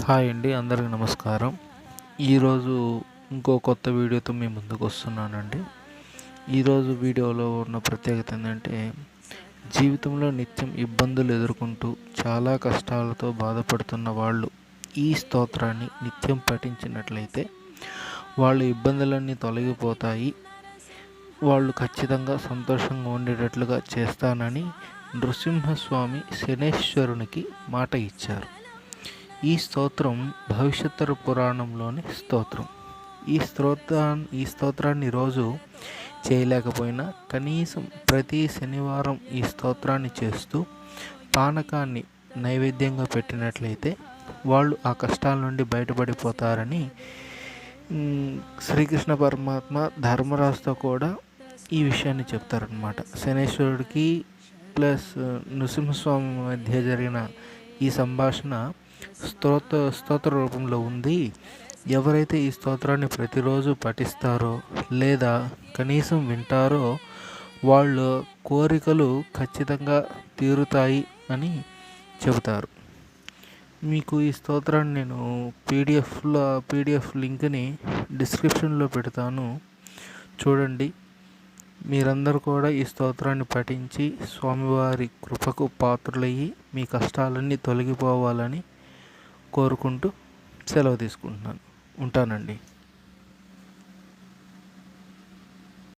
Hi అండి అందరికి నమస్కారం. ఈరోజు ఇంకో కొత్త వీడియోతో మీ ముందుకు వస్తున్నానండి. ఈరోజు వీడియోలో ఉన్న ప్రత్యేకత ఏంటంటే జీవితంలో నిత్యం ఇబ్బందులు ఎదుర్కొంటూ చాలా కష్టాలతో బాధపడుతున్న వాళ్ళు ఈ స్తోత్రాన్ని నిత్యం పఠించినట్లయితే వాళ్ళ ఇబ్బందులన్నీ తొలగిపోతాయి. వాళ్ళు ఖచ్చితంగా సంతోషంగా ఉండేటట్లుగా చేస్తానని నృసింహస్వామి శనేశ్వరునికి మాట ఇచ్చారు. ఈ స్తోత్రం భవిష్యత్తు పురాణంలోని స్తోత్రం. ఈ స్తోత్రా ఈ స్తోత్రాన్ని రోజు చేయలేకపోయినా కనీసం ప్రతి శనివారం ఈ స్తోత్రాన్ని చేస్తూ పానకాన్ని నైవేద్యంగా పెట్టినట్లయితే వాళ్ళు ఆ కష్టాల నుండి బయటపడిపోతారని శ్రీకృష్ణ పరమాత్మ ధర్మరాజుతో కూడా ఈ విషయాన్ని చెప్తారనమాట శనేశ్వరుడికి ప్లస్ నృసింహస్వామి మధ్య జరిగిన ఈ సంభాషణ స్తోత్ర స్తోత్ర రూపంలో ఉంది. ఎవరైతే ఈ స్తోత్రాన్ని ప్రతిరోజు పఠిస్తారో లేదా కనీసం వింటారో వాళ్ళ కోరికలు ఖచ్చితంగా తీరుతాయి అని చెబుతారు. మీకు ఈ స్తోత్రాన్ని నేను పీడిఎఫ్లో పీడిఎఫ్ లింక్ని డిస్క్రిప్షన్లో పెడతాను. చూడండి. మీరందరూ కూడా ఈ స్తోత్రాన్ని పఠించి స్వామివారి కృపకు పాత్రులయ్యి మీ కష్టాలన్నీ తొలగిపోవాలని కోరుకుంటూ సెలవు తీసుకుంటున్నాను. ఉంటానండి.